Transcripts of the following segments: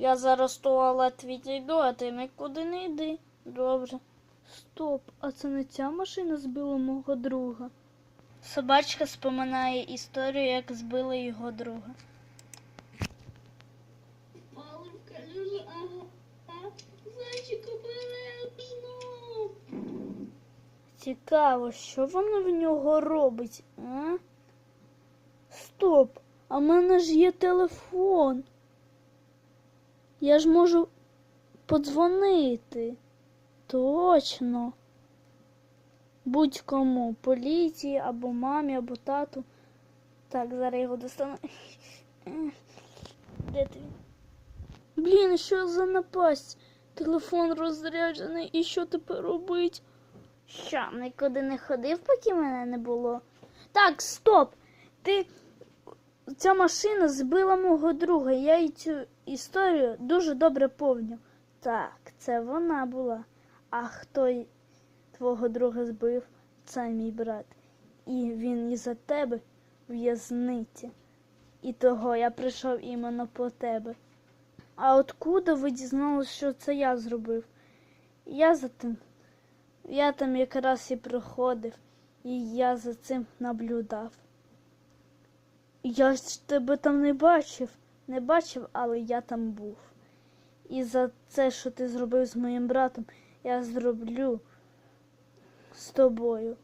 Я зараз в туалет відійду, а ти нікуди не йди. Добре. Стоп, а це не ця машина збила мого друга. Собачка споминає історію, як збили його друга. Цікаво, що воно в нього робить, а? Стоп, а в мене ж є телефон. Я ж можу подзвонити. Точно. Будь-кому, поліції або мамі, або тату. Так, зараз його достану. Де ти? Блін, що за напасть? Телефон розряджений, і що тепер робить? Що, нікуди не ходив, поки мене не було? Так, стоп! Ти. Ця машина збила мого друга. Я і цю історію дуже добре пам'ятаю. Так, це вона була. А хто твого друга збив? Це мій брат. І він із-за тебе в в'язниці. І того я прийшов іменно по тебе. А откуда ви дізналися, що це я зробив? Я за тим я там якраз і приходив, і я за цим наблюдав. Я ж тебе там не бачив, не бачив, але я там був. І за це, що ти зробив з моїм братом, я зроблю з тобою.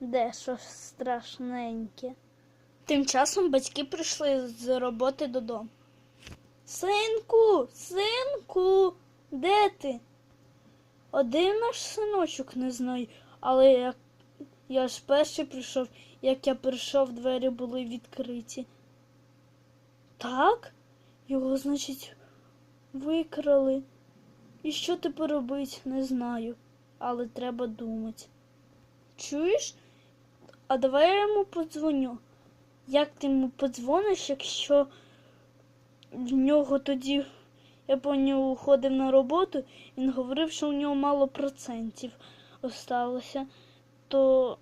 Дещо страшненьке. Тим часом батьки прийшли з роботи додому. Синку, синку, де ти? Один наш синочок не знаю, але як я ж перший прийшов, як я прийшов, двері були відкриті. Так? Його, значить, викрали. І що тепер робить, не знаю, але треба думати. Чуєш? А давай я йому подзвоню. Як ти йому подзвониш, якщо в нього тоді я по нього ходив на роботу, він говорив, що у нього мало процентів осталося, то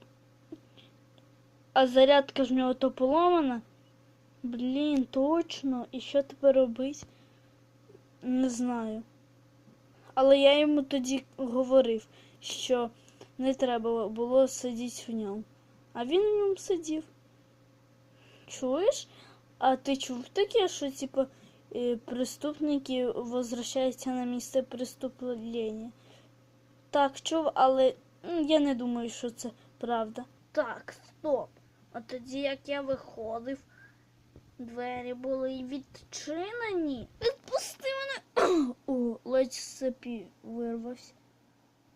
а зарядка ж в нього то поломана. Блін, точно. І що тепер робить? Не знаю. Але я йому тоді говорив, що не треба було сидіти в ньому. А він в ньому сидів. Чуєш? А ти чув таке, що типу э, преступники возвращаються на місце преступлення. Так, чув, але я не думаю, що це правда. Так, стоп. А тоді, як я виходив, двері були відчинені. Відпусти мене. О, ледь з цепі вирвався.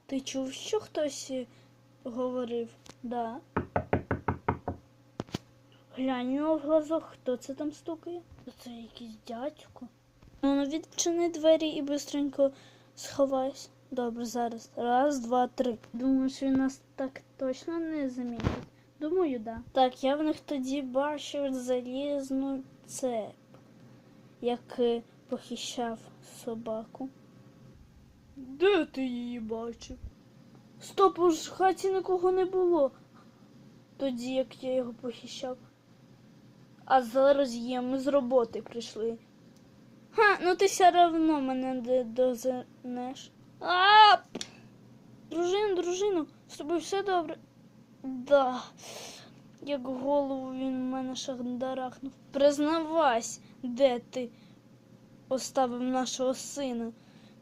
Ти чув, що хтось е, говорив? Да. Глянь його в глазок, хто це там стукає? Це якийсь дядько. Ну, відчини двері і бистренько сховайся. Добре, зараз. Раз, два, три. Думаєш, він нас так точно не замітить? Думаю, да. Так, я в них тоді бачив залізну цеп, як е, похищав собаку. Де ти її бачив? Стоп, у ж хаті нікого не було. Тоді, як я його похищав. А зараз є, ми з роботи прийшли. Ха, ну ти все одно мене не. А! Дружину, дружину, з тобою все добре? Да. Як голову він в мене шахдарахнув. Признавайся, де ти оставив нашого сина.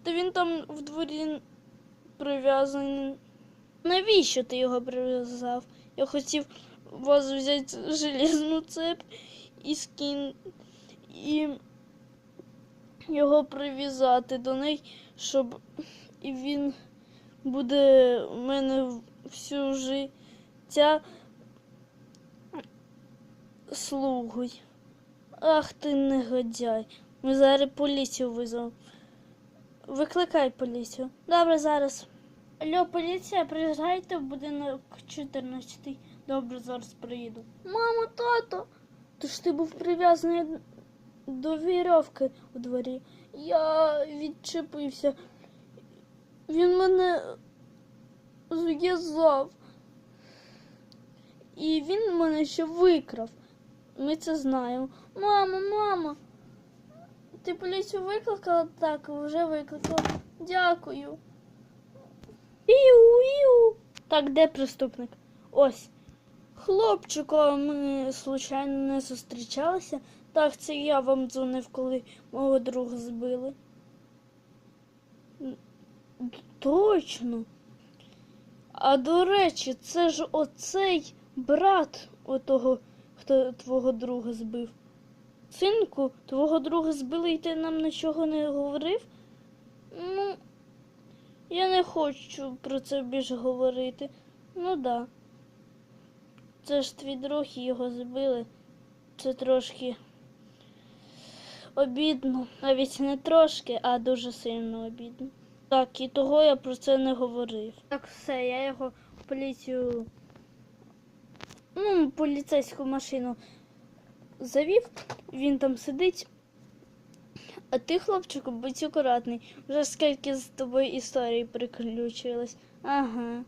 Та він там в дворі прив'язаний. Навіщо ти його прив'язав? Я хотів вас взяти железну цеп і скін і його прив'язати до неї, щоб і він буде в мене всю життя слугою. Ах ти негодяй. Ми зараз поліцію визовемо. Викликай поліцію. Добре, зараз. Алло, поліція, приїжджайте в будинок 14. Добре, зараз приїду. Мамо, тато, то ж ти був прив'язаний до вірьовки у дворі. Я відчепився. Він мене зв'язав. І він мене ще викрав. Ми це знаємо. Мамо, мамо, Ти поліцію викликала? Так, вже викликала. Дякую. Іу, іу. Так, де преступник? Ось. Хлопчику, ми случайно не зустрічалися. Так, це я вам дзвонив, коли мого друга збили. Точно. А до речі, це ж оцей брат отого, хто твого друга збив. Синку, твого друга збили і ти нам нічого не говорив? Ну, я не хочу про це більше говорити. Ну да. Це ж твій друг і його збили. Це трошки обідно. Навіть не трошки, а дуже сильно обідно. Так, і того я про це не говорив. Так, все, я його в поліцію. Ну, поліцейську машину завів, він там сидить. А ти, хлопчику, будь акуратний. Вже скільки з тобою історій приключилось. Ага.